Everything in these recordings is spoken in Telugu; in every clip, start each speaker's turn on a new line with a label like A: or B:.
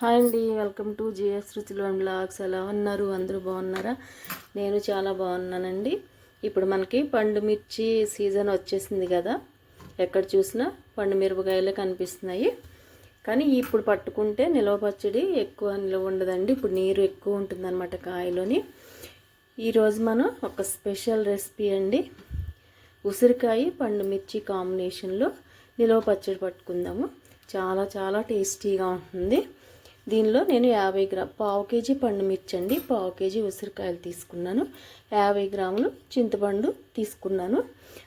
A: హాయ్ అండి వెల్కమ్ టు జిఎస్ రుచులు అండ్ బ్లాగ్స్. ఎలా ఉన్నారు? అందరూ బాగున్నారా? నేను చాలా బాగున్నానండి. ఇప్పుడు మనకి పండు మిర్చి సీజన్ వచ్చేసింది కదా. ఎక్కడ చూసినా పండు మిరపకాయలే కనిపిస్తున్నాయి. కానీ ఇప్పుడు పట్టుకుంటే నిల్వ పచ్చడి ఎక్కువ నిల్వ ఉండదండి. ఇప్పుడు నీరు ఎక్కువ ఉంటుందన్నమాట కాయలోని. ఈరోజు మనం ఒక స్పెషల్ రెసిపీ అండి. ఉసిరికాయ పండు మిర్చి కాంబినేషన్లో నిల్వ పచ్చడి పట్టుకుందాము. చాలా చాలా టేస్టీగా ఉంటుంది. దీనిలో నేను యాభై గ్రా పావు కేజీ పండు మిర్చి అండి. పావు కేజీ ఉసిరికాయలు తీసుకున్నాను. యాభై గ్రాములు చింతపండు తీసుకున్నాను.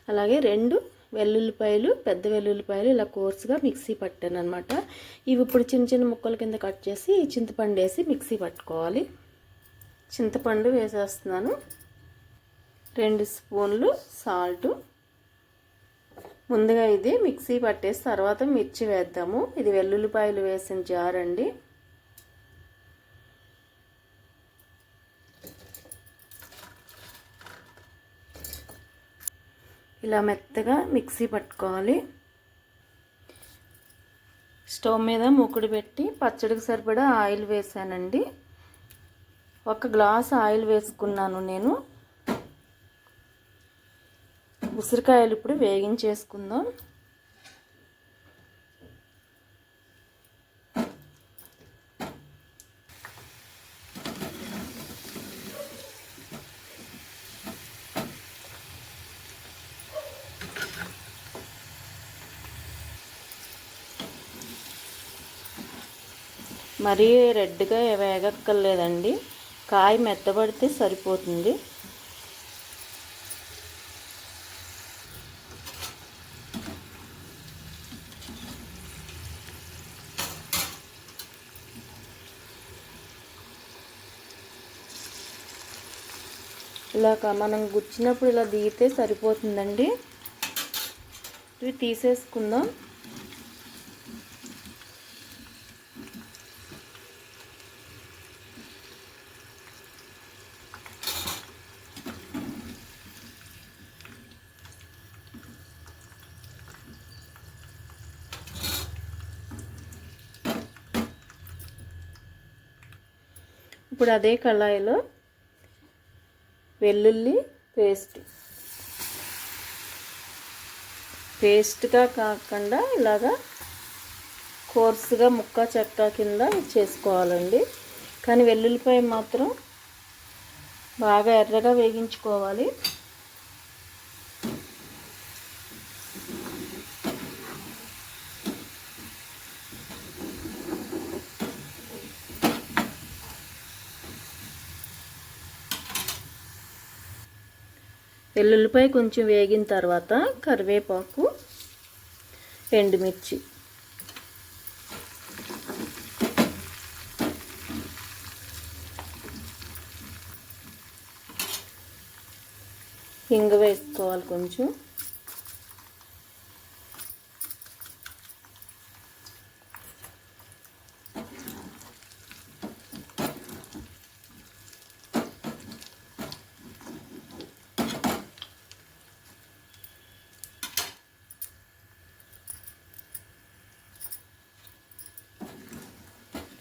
A: అలాగే రెండు వెల్లుల్లిపాయలు పెద్ద వెల్లుల్లిపాయలు ఇలా కోర్సుగా మిక్సీ పట్టాను అనమాట ఇవి ఇప్పుడు చిన్న చిన్న ముక్కల కింద కట్ చేసి చింతపండు వేసి మిక్సీ పట్టుకోవాలి. చింతపండు వేసేస్తున్నాను. రెండు స్పూన్లు సాల్టు. ముందుగా ఇది మిక్సీ పట్టేసి తర్వాత మిర్చి వేద్దాము. ఇది వెల్లుల్లిపాయలు వేసిన జార్ అండి. ఇలా మెత్తగా మిక్సీ పట్టుకోవాలి. స్టవ్ మీద మూకుడు పెట్టి పచ్చడికి సరిపడా ఆయిల్ వేసానండి. ఒక గ్లాస్ ఆయిల్ వేసుకున్నాను నేను. ఉసిరికాయలు ఇప్పుడు వేగించేసుకుందాం. మరీ రెడ్గా వేగక్కర్లేదండి. కాయ మెత్తబడితే సరిపోతుంది. ఇలా మనం గుచ్చినప్పుడు ఇలా దిగితే సరిపోతుందండి. ఇవి తీసేసుకుందాం. ఇప్పుడు అదే కళాయిలో వెల్లుల్లి పేస్ట్. పేస్ట్గా కాకుండా ఇలాగా కోర్సుగా ముక్క చెక్క కింద చేసుకోవాలండి. కానీ వెల్లుల్లిపాయ మాత్రం బాగా ఎర్రగా వేగించుకోవాలి. వెల్లుల్లిపాయ కొంచెం వేగిన తర్వాత కరివేపాకు ఎండుమిర్చి. ఇంగ వేసుకోవాలి కొంచెం.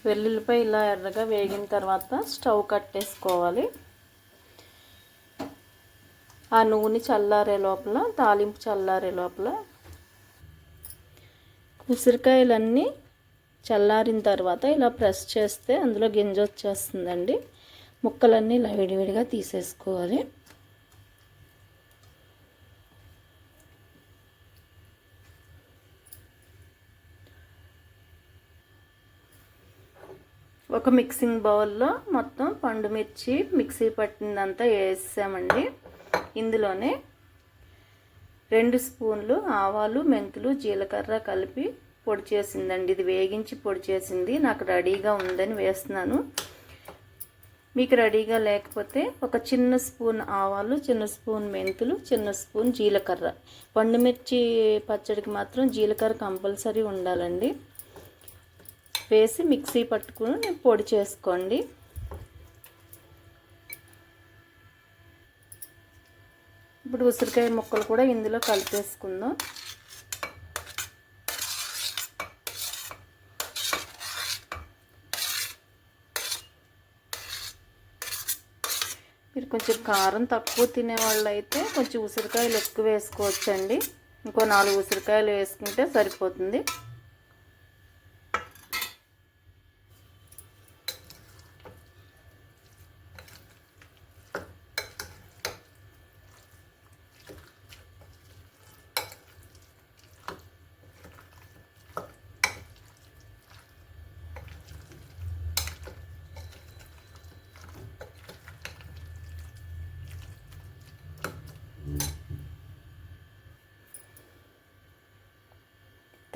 A: వెల్లుల్లిపాయ ఇలా ఎర్రగా వేగిన తర్వాత స్టవ్ కట్టేసుకోవాలి. ఆ నూనె చల్లారే లోపల తాలింపు చల్లారే లోపల ఉసిరికాయలన్నీ చల్లారిన తర్వాత ఇలా ప్రెస్ చేస్తే అందులో గింజ వచ్చేస్తుందండి. ముక్కలన్నీ ఇలా విడివిడిగా తీసేసుకోవాలి. ఒక మిక్సింగ్ బౌల్లో మొత్తం పండు మిర్చి మిక్సీ పట్టిందంతా వేసామండి ఇందులోనే రెండు స్పూన్లు ఆవాలు మెంతులు జీలకర్ర కలిపి పొడి చేసిందండి. ఇది వేగించి పొడి చేసింది. నాకు రెడీగా ఉందని వేస్తున్నాను. మీకు రెడీగా లేకపోతే ఒక చిన్న స్పూన్ ఆవాలు చిన్న స్పూన్ మెంతులు చిన్న స్పూన్ జీలకర్ర. పండుమిర్చి పచ్చడికి మాత్రం జీలకర్ర కంపల్సరీ ఉండాలండి. వేసి మిక్సీ పట్టుకుని పొడి చేసుకోండి. ఇప్పుడు ఉసిరికాయ ముక్కలు కూడా ఇందులో కలిపేసుకుందాం. మీరు కొంచెం కారం తక్కువ తినేవాళ్ళు అయితే కొంచెం ఉసిరికాయలు ఎక్కువ వేసుకోవచ్చండి. ఇంకో నాలుగు ఉసిరికాయలు వేసుకుంటే సరిపోతుంది.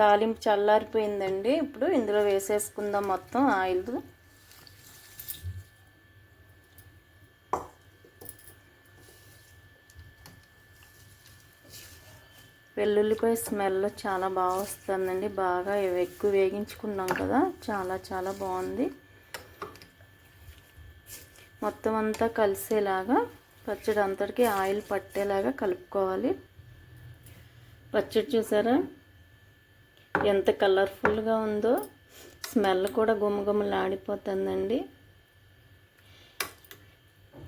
A: తాలింపు చల్లారిపోయిందండి. ఇప్పుడు ఇందులో వేసేసుకుందాం మొత్తం ఆయిల్. వెల్లుల్లిపాయ స్మెల్ చాలా బాగా వస్తుందండి. బాగా ఎక్కువ వేగించుకున్నాం కదా. చాలా చాలా బాగుంది. మొత్తం అంతా కలిసేలాగా పచ్చడి అంతటికి ఆయిల్ పట్టేలాగా కలుపుకోవాలి. పచ్చడి చూసారా? ఎంత కలర్ఫుల్గా ఉందో స్మెల్ కూడా గుమగుమలాడిపోతుందండి.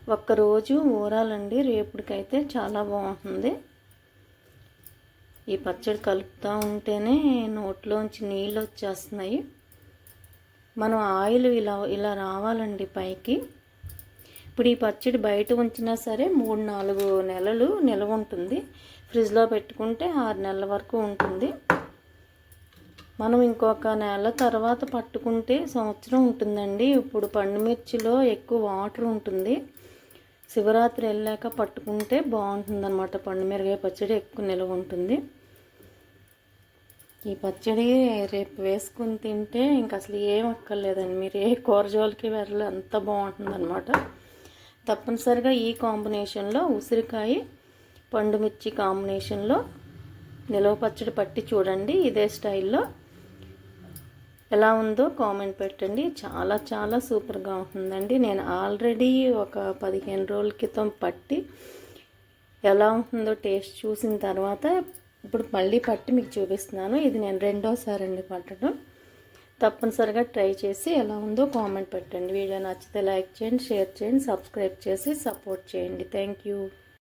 A: ఒక్కరోజు ఊరాలండి రేపుడికైతే చాలా బాగుంటుంది. ఈ పచ్చడి కలుపుతూ ఉంటేనే నోట్లోంచి నీళ్ళు వచ్చేస్తున్నాయి. మనం ఆయిల్ ఇలా ఇలా రావాలండి పైకి. ఇప్పుడు ఈ పచ్చడి బయట ఉంచినా సరే మూడు నాలుగు నెలలు నిల్వ ఉంటుంది. ఫ్రిడ్జ్లో పెట్టుకుంటే ఆరు నెలల వరకు ఉంటుంది. మనం ఇంకొక నెల తర్వాత పట్టుకుంటే సంవత్సరం ఉంటుందండి. ఇప్పుడు పండుమిర్చిలో ఎక్కువ వాటర్ ఉంటుంది. శివరాత్రి వెళ్ళాక పట్టుకుంటే బాగుంటుంది అనమాట పండుమిరగాయ పచ్చడి ఎక్కువ నిలవ ఉంటుంది. ఈ పచ్చడి రేపు వేసుకుని తింటే ఇంక అసలు ఏం అక్కర్లేదండి. మీరు ఏ కూర జోలికి అంత బాగుంటుంది అనమాట తప్పనిసరిగా ఈ కాంబినేషన్లో ఉసిరికాయ పండుమిర్చి కాంబినేషన్లో నిలవ పచ్చడి పట్టి చూడండి. ఇదే స్టైల్లో ఎలా ఉందో కామెంట్ పెట్టండి. చాలా చాలా సూపర్గా ఉంటుందండి. నేను ఆల్రెడీ ఒక పదిహేను రోజుల క్రితం పట్టి ఎలా ఉంటుందో టేస్ట్ చూసిన తర్వాత ఇప్పుడు మళ్ళీ పట్టి మీకు చూపిస్తున్నాను. ఇది నేను రెండోసారి అండి పట్టడం. తప్పనిసరిగా ట్రై చేసి ఎలా ఉందో కామెంట్ పెట్టండి. వీడియో నచ్చితే లైక్ చేయండి షేర్ చేయండి సబ్స్క్రైబ్ చేసి సపోర్ట్ చేయండి. Thank you